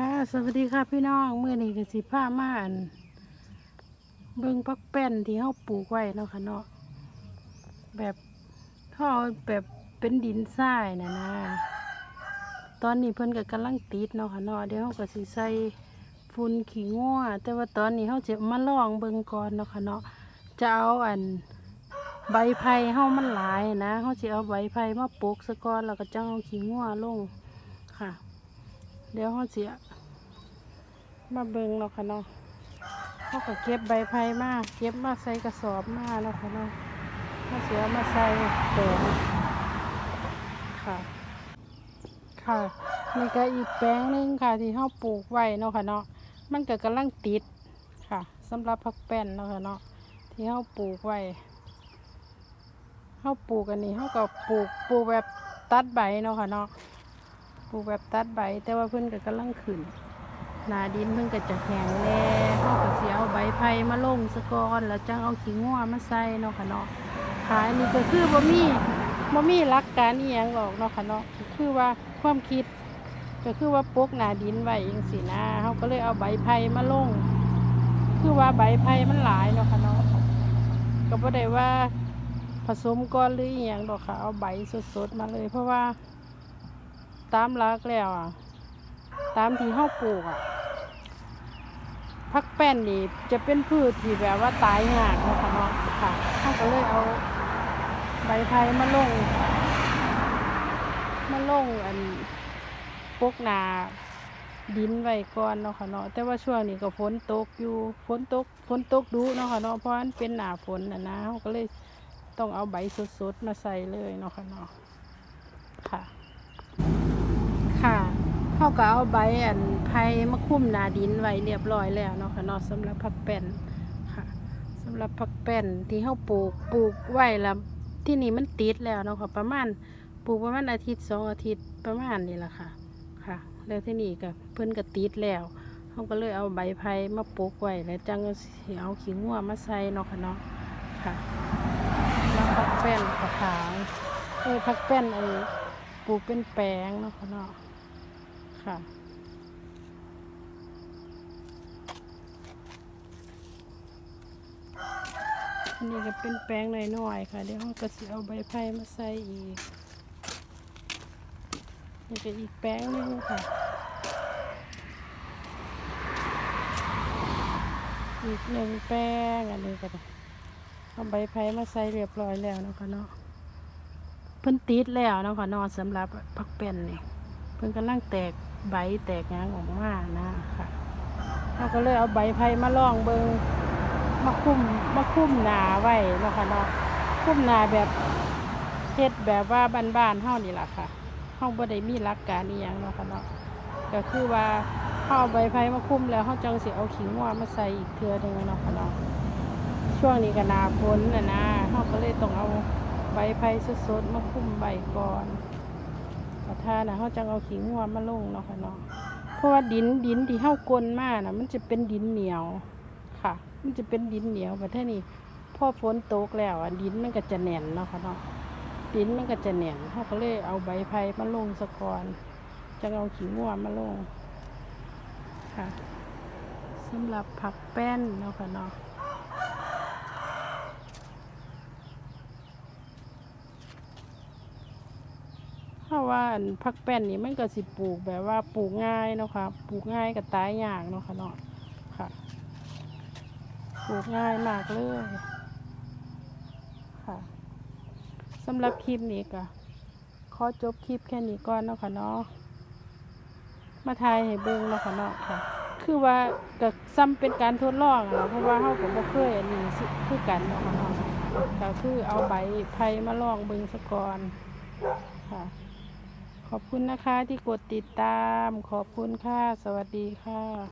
ค่ะสวัสดีค่ะพี่น้องเมื่อนี้ก็สิผ้าม่านเบิ่งพักแป้นที่เฮาปลูกไว้เนาะค่ะเนาะแบบท่อแบบเป็นดินทรายนะนะตอนนี้เพิ่นก็กำลังติดเนาะค่ะเนาะเดี๋ยวเฮาก็สิใส่ฝุ่นขี้งัวแต่ว่าตอนนี้เฮาจะมาลองเบิ่งก่อนเนาะค่ะเนาะจะเอาอันใบไผ่เฮามันหลายนะเฮาสิเอาใบไผ่มาปลูกซะก่อนแล้วก็จังเอาขี้งัวลงค่ะ เดี๋ยวเขาเสียมาเบิงเนาะค่ะเนาะเขาก็เก็บใบไผ่มาเก็บมาใส่กระสอบมาเนาะค่ะเนาะเขาเสียมาใส่แปลงค่ะ ค่ะนี่ก็อีกแปลงนึงค่ะ ที่เขาปลูกไว้เนาะค่ะเนาะมันก็กำลังติดค่ะสำหรับผักแป้นเนาะค่ะเนาะที่เขาปลูกไว้เขาปลูกอันนี้เขาก็ปลูกปลูกแบบตัดใบเนาะค่ะเนาะ ปลูกแบบตัดใบ แต่ว่าเพิ่นก็กำลังขึ้นนาดินเพิ่นก็จะแห้งแน่เขาก็เสิเอาใบไผ่มาลงสะกอนแล้วจังเอาขี้งัวมาใส่เนาะค่ะเนาะขายนี่ก็คือบ่มีบ่มีหลักการอีหยังหรอกเนาะค่ะเนาะคือว่าความคิด ก็คือว่าปลูกนาดินไว้จังซี่นะเขาก็เลยเอาใบไผ่มาลง คือว่าใบไผ่มันหลายเนาะค่ะเนาะก็บ่ได้ว่าผสมก้อนหรืออีหยังดอกค่ะเอาใบสดๆมาเลยเพราะว่า ตามรักแล้วอะ ตามที่เฮาปลูกอะพักแป้นนี่จะเป็นพืชที่แบบว่าตายยากเนาะคะเนาะค่ะเฮาก็เลยเอาใบไผ่มาลง มาลงอันปกหนาดินไว้ก่อนเนาะค่ะเนาะแต่ว่าช่วงนี้ก็ฝนตกอยู่ฝนตกฝนตกดุเนาะค่ะเนาะเพราะมันเป็นหนาฝนน่ะนะเฮาก็เลยต้องเอาใบสดๆมาใส่เลยเนาะค่ะเนาะค่ะาก็เอาใบอันไผ่มาคุ้มนาดินไว้เรียบร้อยแล้วเนาะค่ะเนาะสำหรับผักแป้นค่ะสำหรับผักแป้นที่เขาปลูกปลูกไว้แล้วที่นี่มันติดแล้วเนาะค่ะประมาณปลูกประมาณอาทิตย์สองอาทิตย์ประมาณนี้แหละค่ะค่ะ แล้วที่นี่ก็เพิ่อนก็ติดแล้วเขาก็เลยเอาใบไผ่มาปลูกไว้แล้วจังก็เอาขี้งัวมาใส่เนาะค่ะเนาะค่ะแล้วผักแป้นกระถางเออผักแป้นไอ้ปลูกเป็นแปลงเนาะค่ะเนาะ ค่ะ อันนี้ก็เป็นแป้งหน่อยๆค่ะ เดี๋ยวเราก็สิเอาใบไผ่มาใส่อีก นี่ก็อีกแป้งนึงค่ะ อีกหนึ่งแป้งอันนี้ก็เอาใบไผ่มาใส่เรียบร้อยแล้วนะคะเนาะเพิ่นติดแล้วนะคะนาะสำหรับผักเป็นนี่ เพิ่นกำลังแตกใบแตกงางออกมานะค่ะเราก็เลยเอาใบไผ่มาล่องเบิงมาคุ้มมาคุ้มนาไว้นะค่ะเนาะคุ้มนาแบบเฮ็ดแบบว่าบ้านๆเฮานี่แหละค่ะเฮาบ่ได้มีหลักการอีหยังเนาะค่ะเนาะก็คือว่าเฮาเอาใบไผ่มาคุ้มแล้วเฮาจังสิเอาขิงว่ามาใส่อีกเทื่อหนึงเนาะค่ะเนาะช่วงนี้ก็หนาฝนน่ะนะเฮาก็เลยต้องเอาใบไผ่สดๆมาคุ้มใบก่อน กระทานะเขาจะเอาขิงหัวมาลงเนาะค่ะเนาะเพราะว่าดินดินที่เฮากลนมากนะมันจะเป็นดินเหนียวค่ะ มันจะเป็นดินเหนียวแบบนี้พอฝนตกแล้วอะดินมันก็จะแน่นเนาะค่ะเนาะดินมันก็จะแน่นเขาก็เลยเอาใบไผ่มาลงสะกอนจะเอาขิงหัวมาลงค่ะสำหรับผักแป้นเนาะค่ะเนาะ เพราะ ว่าอันผักแป้นนี่มันก็สิปลูกแบบว่าปลูกง่ายเนาะค่ะปลูกง่ายกับตายยากเนาะค่ะเนาะค่ะปลูกง่ายมากเลยค่ะสำหรับคลิปนี้ก็ขอจบคลิปแค่นี้ก่อนเนาะค่ะเนาะมาทายให้เบิ่งเนาะค่ะเนาะค่ะ คือว่าก็ซ้ำเป็นการทดลองอะเนาะเพราะว่าเฮาก็บ่เคยอันนี้คือกันเนาะค่ะเนาะก็คือเอาใบไผ่มาลองเบิ่งซะก่อนค่ะ ขอบคุณนะคะที่กดติดตาม ขอบคุณค่ะ สวัสดีค่ะ